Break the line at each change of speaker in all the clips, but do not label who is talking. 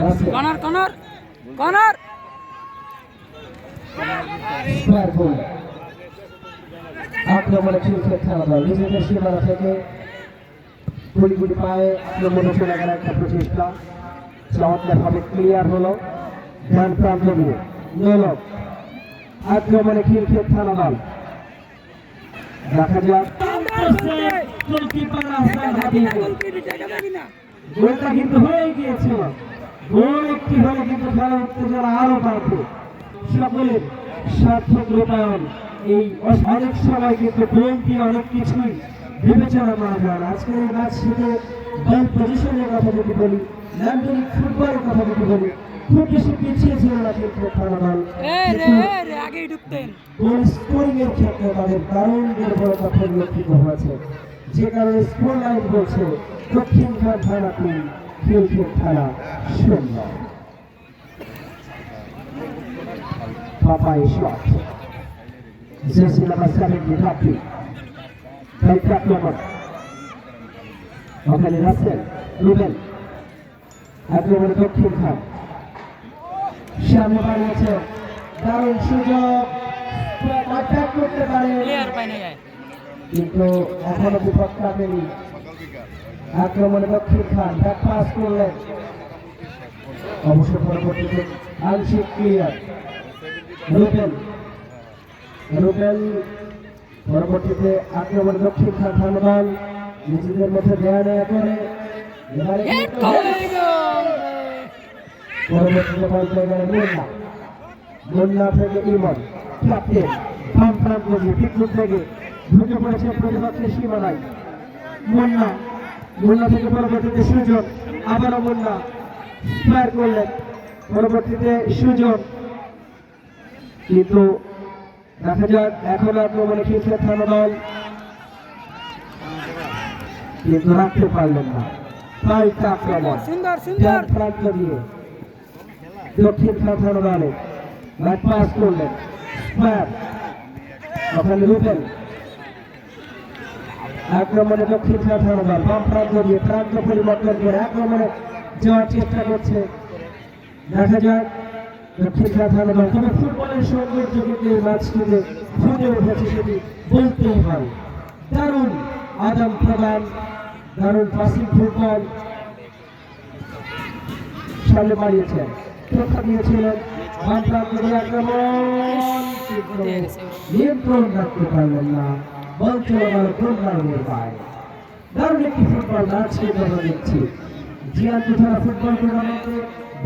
Russell
corner corner corner
square goal আক্রমণে cricket খেলা দল। নিজেদের সীমানা থেকে গুলি গুলি পায়ে আক্রমণে একটা প্রচেষ্টা। চমৎকারভাবে ক্লিয়ার হলো ডান প্রান্ত দিয়ে। নোলক, আক্রমণে ক্রিকেট খেলা দল দেখা যাক। গোলটা কিন্তু হয়ে গিয়েছিল। গোল একটি হলে কিন্তু খেলার উত্তেজনা আরও বাড়বে। সকলের সার্থক রূপায়ণ এই অনেক সময় কিন্তু গোল দিয়ে অনেক কিছুই বিবেচনা না। আজকের এই ম্যাচ শুধু বল পজিশনের কথা যদি বলি নান্দনিক ফুটবলের কথা যদি বলি খুব বেশি পিছিয়ে ছিল না কিন্তু খেলা দল।
আগেই ঢুকতেন।
গোল স্কোরিং এর ক্ষেত্রে তাদের দারুণ দুর্বলতা পরিলক্ষিত হয়েছে। যে কারণে স্কোর লাইন বলছে দক্ষিণ খান থানা তিন খিলখিল থানা শূন্য। পাপাই শট। জেসি নাম্বার সেভেন বিভাগটি দায়িত্ব আক্রমণ ওখানে রাসেল রুবেল আক্রমণে দক্ষিণ খান সামনে বাড়িয়েছে দারুণ সুযোগ অ্যাটাক করতে পারে কিন্তু এখনও বিপদ কাটেনি আক্রমণে দক্ষিণ খান ব্যাক পাস করলেন অবশ্য পরবর্তীতে আংশিক ক্লিয়ার রুবেল রুবেল পরবর্তীতে আক্রমণে দক্ষিণ খান ধন্যবাদ নিজেদের মধ্যে দেয়া নেয়া করে পরবর্তীতে বল পেয়ে গেলেন মুন্না মুন্না থেকে ইমন। ক্যাপ্টেন। বাম প্রান্ত দিয়ে পিকলুক থেকে ঢুকে পড়েছে প্রতিপক্ষের সীমানায়। মুন্না। মুন্না থেকে পরবর্তীতে সুযোগ আবারও মুন্না। স্কোয়ার করলেন। পরবর্তীতে সুযোগ কিন্তু দেখা যাক এখন আক্রমণে খেলছে থানা দল কিন্তু রাখতে পারলেন না। পাল্টা আক্রমণ। ডান প্রান্ত দিয়ে দক্ষিণ খান দলে ব্যাট পাস করলেন। স্কোয়ার। ওখানে রুবেল। আক্রমণে দক্ষিণ খান দল বাম প্রান্ত দিয়ে প্রান্ত পরিবর্তন করে আক্রমণে যাওয়ার চেষ্টা করছে। দেখা যাক। ফুটবলের কিন্তু এই ম্যাচটিতে ফুটে উঠেছে সেটি বলতেই হয়। দারুণ আদান প্রদান, দারুণ পাসিং ফুটবল সামনে বাড়িয়েছেন রক্ষা দিয়েছিলেন নিয়ন্ত্রণ রাখতে পারলেন না। বল চলে গেল কোন পায় দারুণ একটি ফুটবল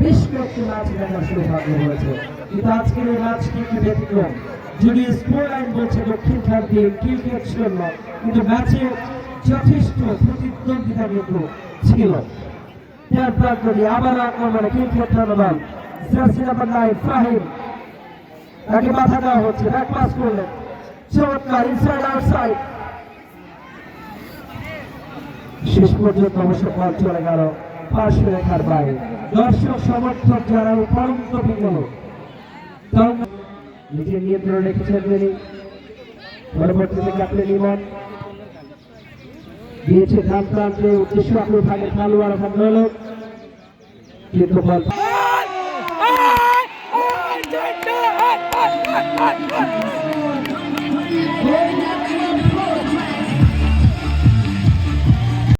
বেশ কয়েকটি ম্যাচ দেখার সৌভাগ্য হয়েছে? কিন্তু আজকের এই ম্যাচটি একটি ব্যতিক্রম? যদি স্কোর লাইন বলছে দক্ষিণ খান দিয়ে ক্রিকেট শূন্য কিন্তু ম্যাচে যথেষ্ট প্রতিদ্বন্দ্বিতা কিন্তু ছিল। প্রান্ত দিয়ে আবার আক্রমণে ক্রিকেট ধন্যবাদ জার্সি নাম্বার নাইন ফাহিম, তাকে মাথা দেওয়া হচ্ছে। ব্যাক পাস করলেন। চমৎকার ইনসাইড আউটসাইড শেষ পর্যন্ত অবশ্য বল চলে গেল। পার্শ্ব রেখার বাইরে দর্শক সমর্থক যারা উপরন্ত বিগল নিজের নিয়ন্ত্রণ রেখেছেন তিনি পরবর্তীতে ক্যাপ্টেন ইমন দিয়েছে ধান প্রান্তে উদ্দেশ্য আপনি ভাগে খেলোয়াড় হলো কিন্তু বল